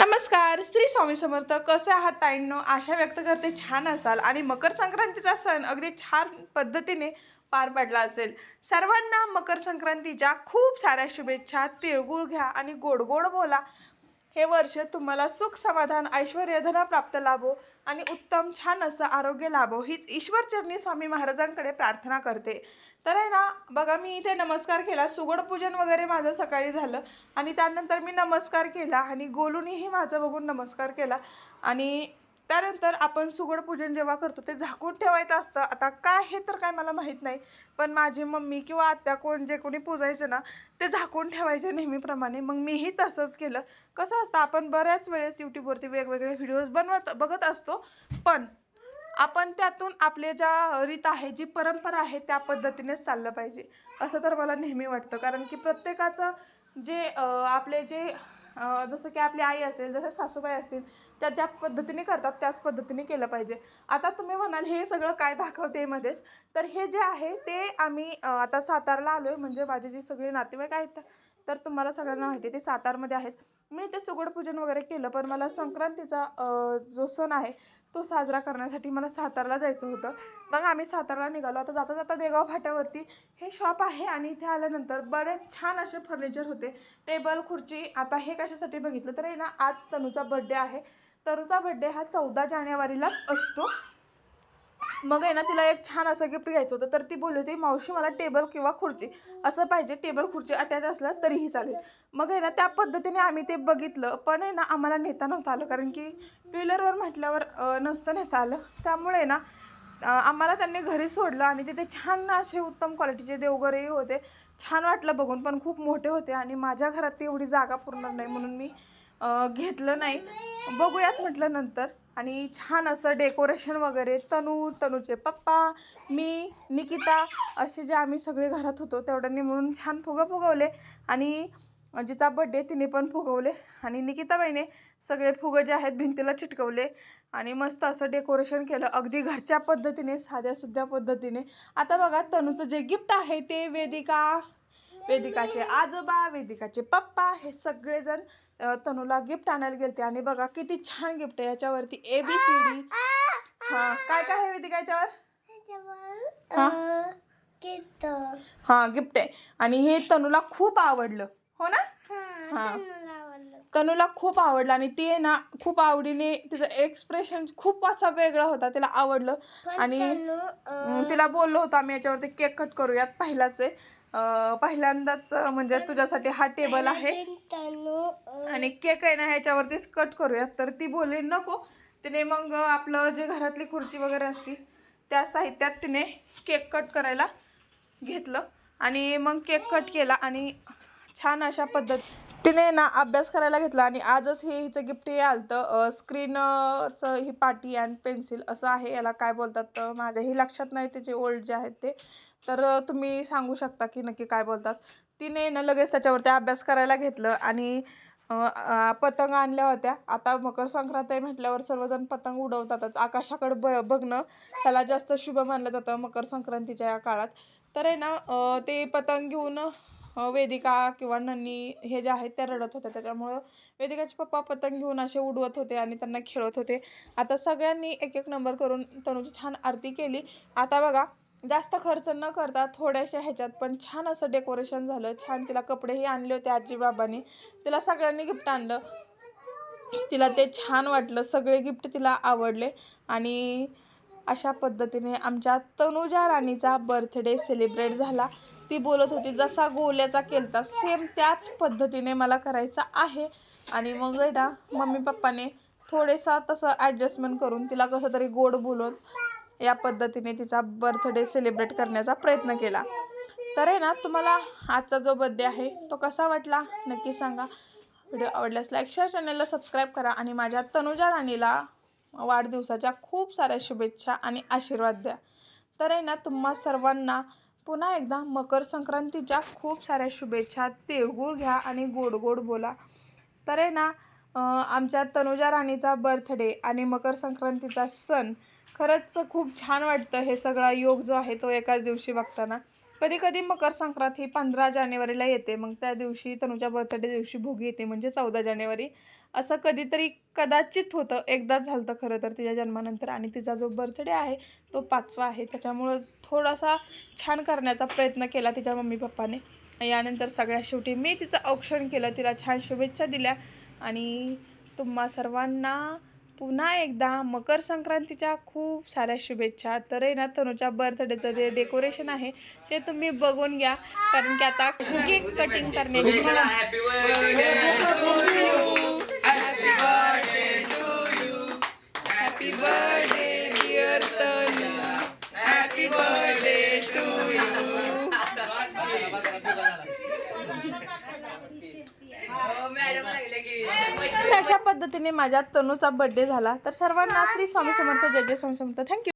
नमस्कार श्री स्वामी समर्थ कसे आहात ताईंनो? आशा व्यक्त करते छान असाल आणि मकर संक्रांतीचा सण अगदी छान पद्धतीने पार पडला असेल. सर्वांना मकर संक्रांतीच्या खूप साऱ्या शुभेच्छा तिळगुळ घ्या आणि गोड गोड बोला. हे वर्ष तुम्हाला सुख समाधान ऐश्वर्यधन प्राप्त लाभो आणि उत्तम छान असं आरोग्य लाभो हीच ईश्वरचरणी स्वामी महाराजांकडे प्रार्थना करते. तर आहे ना बघा मी इथे नमस्कार केला. सुगड पूजन वगैरे माझं सकाळी झालं आणि त्यानंतर मी नमस्कार केला आणि गोलूनीही माझं बघून नमस्कार केला. आणि त्यानंतर आपण सुगड पूजन जेव्हा करतो ते झाकून ठेवायचं असतं. आता काय हे तर काय मला माहीत नाही पण माझी मम्मी किंवा आत्या कोण जे कोणी पूजायचं ना ते झाकून ठेवायचे नेहमीप्रमाणे. मग मीही तसंच केलं. कसं असतं आपण बऱ्याच वेळेस यूट्यूबवरती वेगवेगळे व्हिडिओज बनवत बघत असतो. पण आपण त्यातून आपले ज्या रीत आहे जी परंपरा आहे त्या पद्धतीनेच चाललं पाहिजे. असं तर मला नेहमी वाटतं. कारण की प्रत्येकाचं जे आपले जे जसं की आपली आई असेल जसं सासूबाई असतील त्या ज्या पद्धतीने करतात त्याच पद्धतीने केलं पाहिजे. आता तुम्ही म्हणाल हे सगळं काय दाखवते मध्येच? तर हे जे आहे ते आम्ही आता सातारला आलो आहे म्हणजे माझे जी सगळी नातेवाईक आहेत. तर तुम्हाला सगळ्यांना माहिती आहे ते सातारमध्ये आहेत. मी ते सुगडपूजन वगैरे केलं पण मला संक्रांतीचा जो सण आहे तो साजरा करण्यासाठी मला सातारला जायचं होतं. मग आम्ही सातारला निघालो. आता जाता जाता देगाव फाट्यावरती हे शॉप आहे आणि इथे आल्यानंतर बरेच छान असे फर्निचर होते. टेबल खुर्ची आता हे कशासाठी बघितलं? तर आहे ना आज तनूचा बड्डे आहे. तनूचा बड्डे हा चौदा जानेवारीलाच असतो. मग आहे ना तिला एक छान असं गिफ्ट घ्यायचं होतं. तर ती बोलली होती मावशी मला टेबल किंवा खुर्ची असं पाहिजे टेबल खुर्ची अटॅच असलं तरीही चालेल. मग आहे ना त्या पद्धतीने आम्ही ते बघितलं. पण आहे ना आम्हाला नेता नव्हतं आलं. कारण की टू व्हीलरवर म्हटल्यावर नसतं नेता आलं. त्यामुळे आहे ना आम्हाला त्यांनी घरी सोडलं आणि तिथे छान असे उत्तम क्वालिटीचे देवघरही होते. छान वाटलं बघून पण खूप मोठे होते आणि माझ्या घरात ती एवढी जागा पुरणार नाही म्हणून मी घेतलं नाही. बघूयात म्हटलं नंतर आणि छान असं डेकोरेशन वगैरे तनू तनूचे पप्पा मी निकिता असे जे आम्ही सगळे घरात होतो तेवढ्यांनी म्हणून छान फुगं फुगवले. आणि जिचा बड्डे तिने पण फुगवले. आणि निकिताबाईने सगळे फुगं जे आहेत भिंतीला चिटकवले. आणि मस्त असं डेकोरेशन केलं. अगदी घरच्या पद्धतीने साध्या सुद्धा पद्धतीने. आता बघा तनूचं जे गिफ्ट आहे ते वेदिका वेदिकाचे आजोबा वेदिकाचे पप्पा हे सगळेजण तनूला गिफ्ट आणायला गेलते. आणि बघा किती छान गिफ्ट आहे. याच्यावरती ए बी सी डी हा काय काय आहे वेदिका याच्यावर? हा? हा गिफ्ट आहे. आणि हे तनूला खूप आवडलं. हो ना? हा तनूला खूप आवडलं. आणि ती ना खूप आवडीने तिचं एक्सप्रेशन खूप असा वेगळा होता. तिला आवडलं. आणि तिला बोललो होतो आम्ही याच्यावरती केक कट करूयात पहिलाच आहे. अं, पहिल्यांदाच अं, म्हणजे तुझ्यासाठी हा टेबल आहे. आणि केक आहे ना ह्याच्यावरतीच कट करूयात. तर ती बोलली नको. तिने मग आपलं जे घरातली खुर्ची वगैरे असती त्या साहित्यात तिने केक कट करायला घेतलं. आणि मग केक कट केला आणि छान अशा पद्धत तिने ना अभ्यास करायला घेतला आणि आजच हे हिचं गिफ्ट हे आलतं. स्क्रीनचं ही पाटी अँड पेन्सिल असं आहे. याला काय बोलतात तर माझ्याही लक्षात नाही त्याचे ओल्ड जे आहेत ते. तर तुम्ही सांगू शकता की नक्की काय बोलतात. तिने ना लगेच त्याच्यावरती अभ्यास करायला घेतलं आणि पतंग आणल्या होत्या. आता मकर संक्रांत आहे म्हटल्यावर सर्वजण पतंग उडवतातच. आकाशाकडे ब बघणं त्याला जास्त शुभ मानलं जातं मकर संक्रांतीच्या या काळात. तर आहे ना ते पतंग घेऊन वेदिका किंवा नन्नी हे जे आहेत त्या रडत होत्या. त्याच्यामुळं वेदिकाचे पप्पा पतंग घेऊन असे उडवत होते आणि त्यांना खेळत होते. आता सगळ्यांनी एक एक नंबर करून तनुची छान आरती केली. आता बघा जास्त खर्च न करता थोड्याशा ह्याच्यात पण छान असं डेकोरेशन झालं. छान तिला कपडेही आणले होते आजीबाबांनी तिला सगळ्यांनी गिफ्ट आणलं. तिला ते छान वाटलं. सगळे गिफ्ट तिला आवडले. आणि अशा पद्धतीने आमच्या तनुजा राणीचा बर्थडे सेलिब्रेट झाला. ती बोलत होती जसा गोल्याचा केलता सेम त्याच पद्धतीने मला करायचा आहे. आणि मग आहे ना मम्मी पप्पाने थोडेसा तसं ॲडजस्टमेंट करून तिला कसं तरी गोड बोलून या पद्धतीने तिचा बर्थडे सेलिब्रेट करण्याचा प्रयत्न केला. तर आहे ना तुम्हाला आजचा जो बड्डे आहे तो कसा वाटला? नक्की सांगा. व्हिडिओ आवडल्यास लाईक शेअर चॅनलला सबस्क्राईब करा आणि माझ्या तनुजा राणीला वाढदिवसाच्या खूप साऱ्या शुभेच्छा आणि आशीर्वाद द्या. तर आहे ना तुम्हा सर्वांना पुन्हा एकदा मकर संक्रांतीच्या खूप साऱ्या शुभेच्छा. तिळगुळ घ्या आणि गोड गोड बोला. तर आहे ना आमच्या तनुजा राणीचा बर्थडे आणि मकर संक्रांतीचा सण खरंच खूप छान वाटतं हे सगळा योग जो आहे तो एकाच दिवशी बघताना. कधी कधी मकर संक्रांत ही पंधरा जानेवारीला येते. मग त्या दिवशी तनुच्या बर्थडे दिवशी भोगी येते म्हणजे चौदा जानेवारी. असं कधीतरी कदाचित होतं. एकदाच झालं तर खरं तर तिच्या जन्मानंतर आणि तिचा जो बर्थडे आहे तो पाचवा आहे. त्याच्यामुळं थोडासा छान करण्याचा प्रयत्न केला तिच्या मम्मी पप्पाने. यानंतर सगळ्या शेवटी मी तिचं औक्षण केलं. तिला छान शुभेच्छा दिल्या आणि तुम्हा सर्वांना पुन्हा एकदा मकर संक्रांतीच्या खूप साऱ्या शुभेच्छा. तर आहे ना तनुच्या बर्थडेचं जे डेकोरेशन आहे ते तुम्ही बघून घ्या. कारण की आता केक कटिंग करण्याची happy birthday dear Tanu happy birthday to you तर अशा पद्धतीने माझ्या तनूचा बर्थडे झाला. तर सर्वांना श्री स्वामी समर्थ जय जय स्वामी समर्थ. थँक्यू